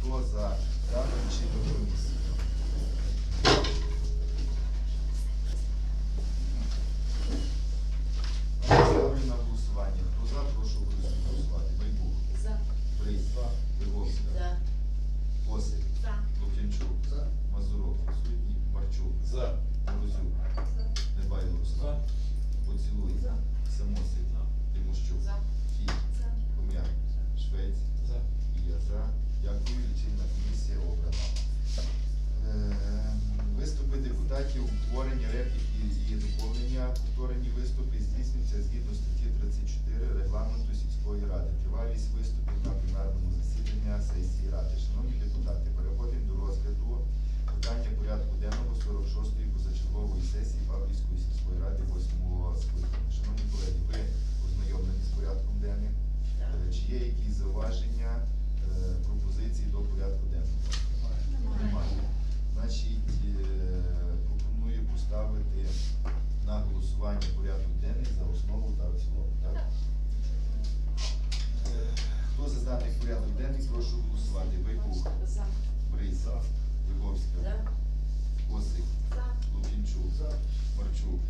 Хто за дану чинну комісію? Ставлю голосування. Хто за, прошу голосувати. Майбух. За. Приз. Львовська. За. Осип. Мазуров. Сутній. Марчук. За. Морозюк. За. Небайло. Поцілуй. За. Тимощук. За. Фіт. Швець. І я за. Дякую.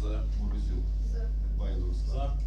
За. Морозюк. За. Байдур. За.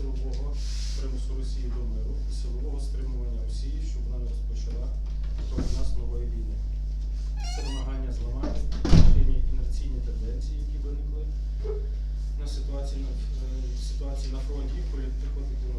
силового примусу Росії до миру і силового стримування Росії, щоб вона не розпочала проти нас нової війни. Це намагання зламати інерційні тенденції, які виникли на ситуації на, е, ситуації на фронті політико-дивно.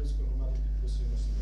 Polską Armię Plus i Rosję.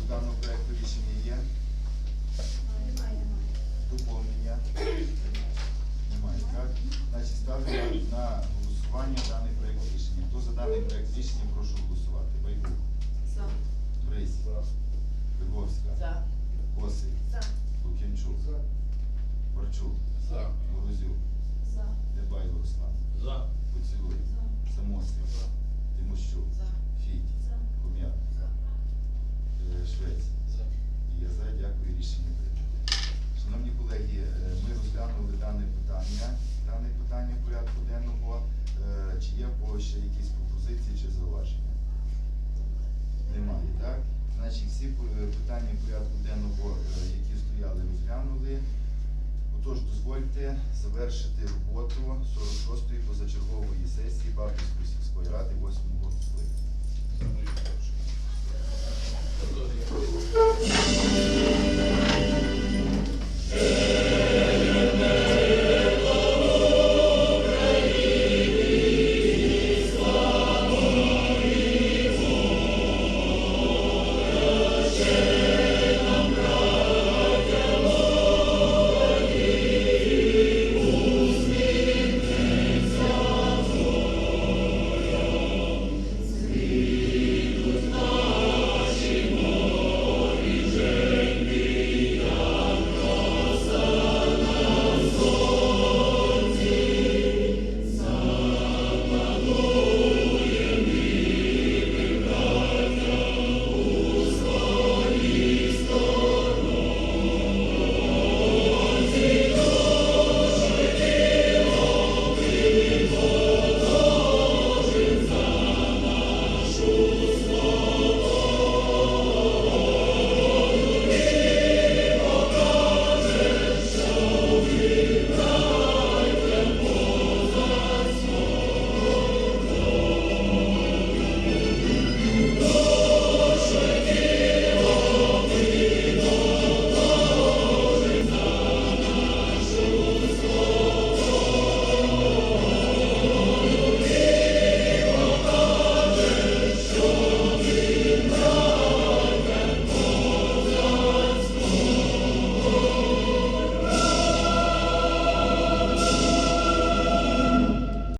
До даного проекту рішення є? Доповнення? Немає, так? Значить, ставлю на, на голосування даний проект рішення. Хто за даний проект рішення, прошу голосувати. Байбук, За. Брись, Виговська, За. Косик, За. Лук'янчук, Борчук, За. Морозюк, За. Дебай Руслан, За. Поцілуй, Самосів, Тимощук, За. Фідь, За. Ком'як, е, Швець. Я за дякую рішення прийнято. Шановні колеги, е, ми розглянули дане питання, дане питання порядку денного. Е, Чи є в когось ще якісь пропозиції чи зауваження? Немає, так? Значить, всі е, питання порядку денного, які стояли, розглянули. Отож, дозвольте завершити роботу 46-ї позачергової сесії Бабківської сільської ради 8-го скликання.